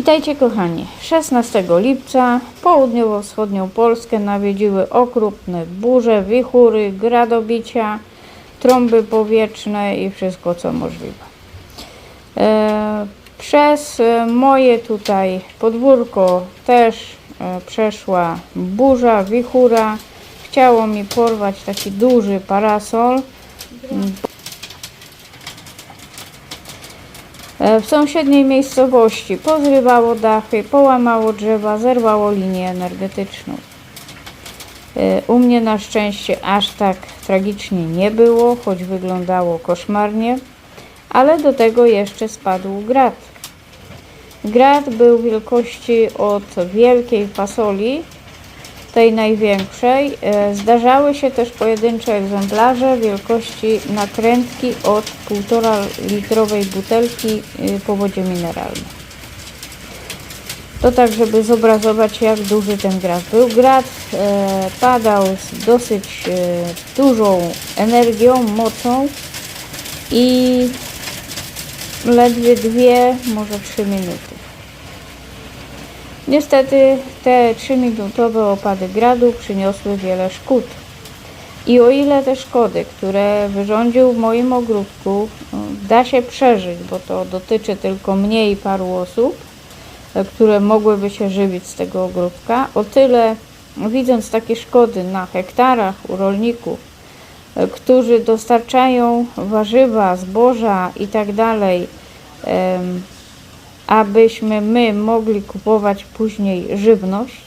Witajcie kochani. 16 lipca południowo-wschodnią Polskę nawiedziły okrutne burze, wichury, gradobicia, trąby powietrzne i wszystko co możliwe. E, przez moje tutaj podwórko też e, przeszła burza, wichura. Chciało mi porwać taki duży parasol. E, W sąsiedniej miejscowości pozrywało dachy, połamało drzewa, zerwało linię energetyczną. E, U mnie na szczęście aż tak tragicznie nie było, choć wyglądało koszmarnie, ale do tego jeszcze spadł grad. Grad był wielkości od wielkiej fasoli, tej największej. E, Zdarzały się też pojedyncze egzemplarze wielkości nakrętki od 1,5 litrowej butelki y, po wodzie mineralnej. To tak, żeby zobrazować jak duży ten grad był. Grad e, padał z dosyć e, dużą energią, mocą i ledwie dwie, może trzy minuty. Niestety te 3-minutowe opady gradu przyniosły wiele szkód. I o ile te szkody, które wyrządził w moim ogródku, da się przeżyć, bo to dotyczy tylko mnie i paru osób, które mogłyby się żywić z tego ogródka, o tyle widząc takie szkody na hektarach u rolników, którzy dostarczają warzywa, zboża i tak abyśmy my mogli kupować później żywność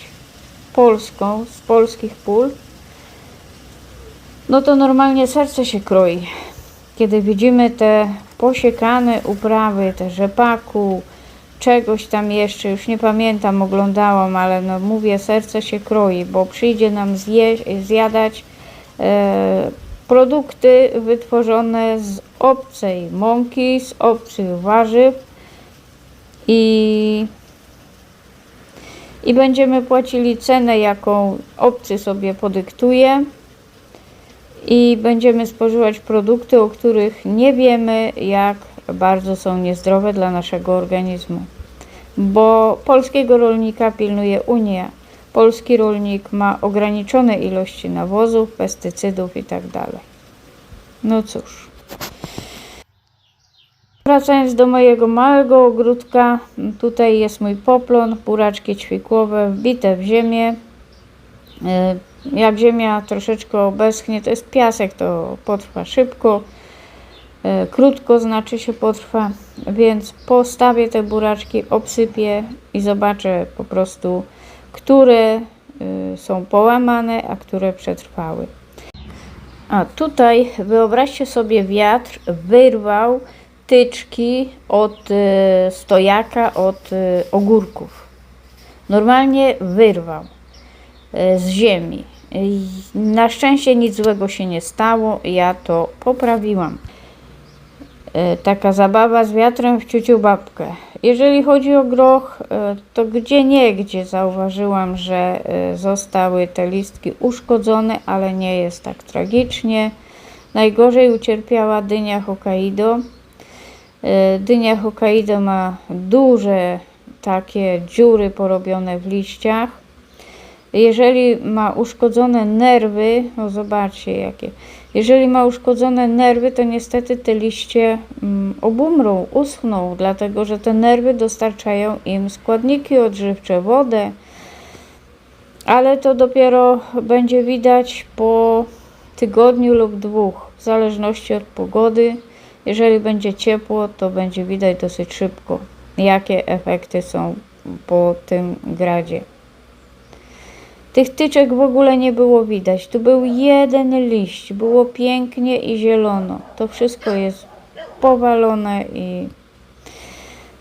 polską z polskich pól, no to normalnie serce się kroi. Kiedy widzimy te posiekane uprawy, te rzepaku, czegoś tam jeszcze, już nie pamiętam, oglądałam, ale no mówię, serce się kroi, bo przyjdzie nam zje, zjadać e, produkty wytworzone z obcej mąki, z obcych warzyw, i, i będziemy płacili cenę, jaką obcy sobie podyktuje i będziemy spożywać produkty, o których nie wiemy, jak bardzo są niezdrowe dla naszego organizmu. Bo polskiego rolnika pilnuje Unia. Polski rolnik ma ograniczone ilości nawozów, pestycydów itd. No cóż. Wracając do mojego małego ogródka, tutaj jest mój poplon, buraczki ćwikłowe wbite w ziemię. E, Jak ziemia troszeczkę obeschnie, to jest piasek, to potrwa szybko. E, Krótko znaczy się potrwa, więc postawię te buraczki, obsypię i zobaczę po prostu, które y, są połamane, a które przetrwały. A tutaj wyobraźcie sobie wiatr wyrwał tyczki od y, stojaka, od y, ogórków. Normalnie wyrwał y, z ziemi. Na szczęście nic złego się nie stało, ja to poprawiłam. Taka zabawa z wiatrem w ciuciu babkę. Jeżeli chodzi o groch, to gdzie nie, gdzie zauważyłam, że zostały te listki uszkodzone, ale nie jest tak tragicznie. Najgorzej ucierpiała dynia Hokkaido. Dynia Hokkaido ma duże takie dziury porobione w liściach. Jeżeli ma uszkodzone nerwy, no zobaczcie jakie. Jeżeli ma uszkodzone nerwy, to niestety te liście mm, obumrą, uschną, dlatego że te nerwy dostarczają im składniki odżywcze, wodę. Ale to dopiero będzie widać po tygodniu lub dwóch, w zależności od pogody. Jeżeli będzie ciepło, to będzie widać dosyć szybko, jakie efekty są po tym gradzie. Tych tyczek w ogóle nie było widać. Tu był jeden liść, było pięknie i zielono. To wszystko jest powalone i.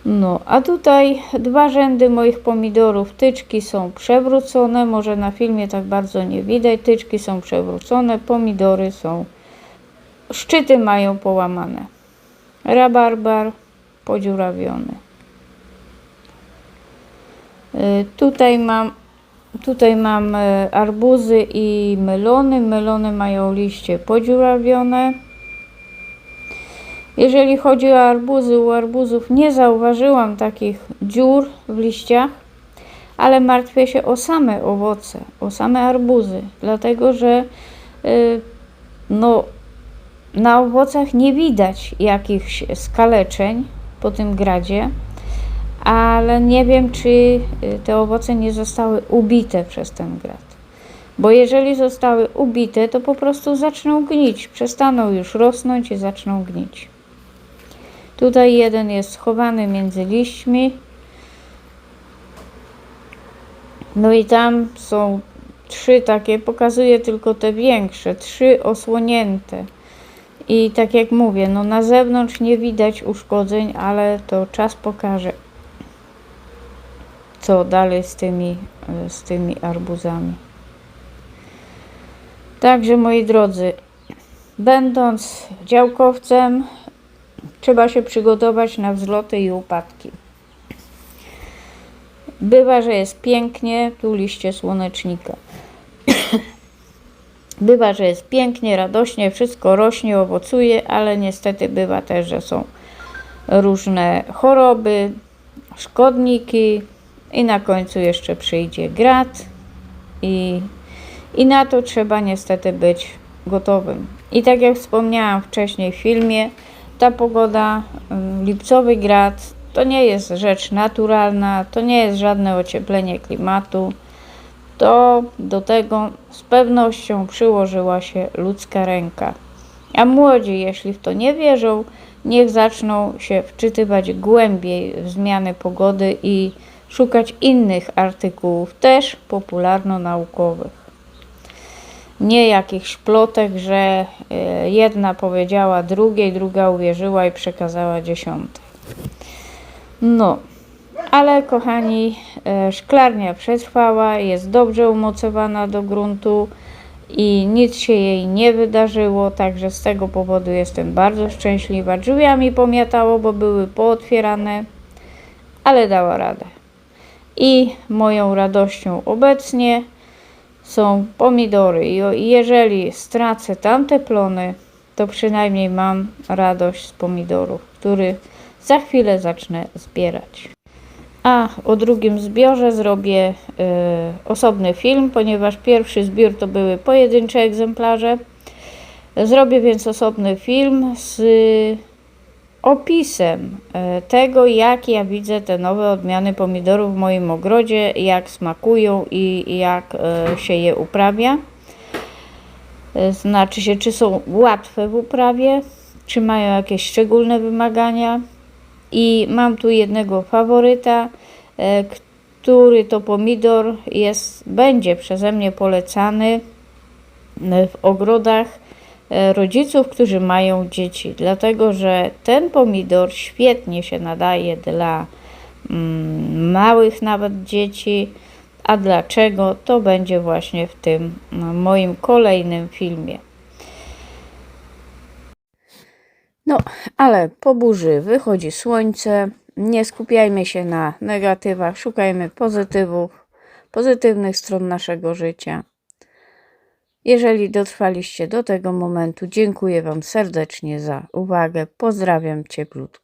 No, a tutaj dwa rzędy moich pomidorów. Tyczki są przewrócone, może na filmie tak bardzo nie widać. Tyczki są przewrócone, pomidory są. Szczyty mają połamane. Rabarbar podziurawiony. Y, Tutaj mam Tutaj mam e, arbuzy i melony. Melony mają liście podziurawione. Jeżeli chodzi o arbuzy, u arbuzów nie zauważyłam takich dziur w liściach, ale martwię się o same owoce, o same arbuzy, dlatego że y, no, na owocach nie widać jakichś skaleczeń po tym gradzie, ale nie wiem, czy y, te owoce nie zostały ubite przez ten grad. Bo jeżeli zostały ubite, to po prostu zaczną gnić, przestaną już rosnąć i zaczną gnić. Tutaj jeden jest schowany między liśćmi. No i tam są trzy takie, pokazuję tylko te większe, trzy osłonięte. I tak jak mówię, no na zewnątrz nie widać uszkodzeń, ale to czas pokaże, co dalej z tymi, z tymi arbuzami. Także moi drodzy, będąc działkowcem, trzeba się przygotować na wzloty i upadki. Bywa, że jest pięknie, tu liście słonecznika. Bywa, że jest pięknie, radośnie, wszystko rośnie, owocuje, ale niestety bywa też, że są różne choroby, szkodniki i na końcu jeszcze przyjdzie grad i, i na to trzeba niestety być gotowym. I tak jak wspomniałam wcześniej w filmie, ta pogoda, ym, lipcowy grad, to nie jest rzecz naturalna, to nie jest żadne ocieplenie klimatu. To do tego z pewnością przyłożyła się ludzka ręka. A młodzi, jeśli w to nie wierzą, niech zaczną się wczytywać głębiej w zmiany pogody i szukać innych artykułów, też popularno-naukowych. Nie jakichś plotek, że e, jedna powiedziała drugiej, druga uwierzyła i przekazała dziesiątej. No, ale kochani, e, szklarnia przetrwała, jest dobrze umocowana do gruntu i nic się jej nie wydarzyło, także z tego powodu jestem bardzo szczęśliwa. Drzwiami pomiatało, bo były pootwierane, ale dała radę. I moją radością obecnie są pomidory. I jeżeli stracę tamte plony, to przynajmniej mam radość z pomidorów, który za chwilę zacznę zbierać. A o drugim zbiorze zrobię e, osobny film, ponieważ pierwszy zbiór to były pojedyncze egzemplarze. Zrobię więc osobny film z opisem e, tego, jak ja widzę te nowe odmiany pomidorów w moim ogrodzie, jak smakują i jak e, się je uprawia. E, Znaczy się, czy są łatwe w uprawie, czy mają jakieś szczególne wymagania. I mam tu jednego faworyta, e, który to pomidor jest, będzie przeze mnie polecany e, w ogrodach e, rodziców, którzy mają dzieci, dlatego że ten pomidor świetnie się nadaje dla mm, małych nawet dzieci. A dlaczego? To będzie właśnie w tym no, moim kolejnym filmie. No, ale po burzy wychodzi słońce. Nie skupiajmy się na negatywach, szukajmy pozytywów, pozytywnych stron naszego życia. Jeżeli dotrwaliście do tego momentu, dziękuję Wam serdecznie za uwagę. Pozdrawiam cieplutko.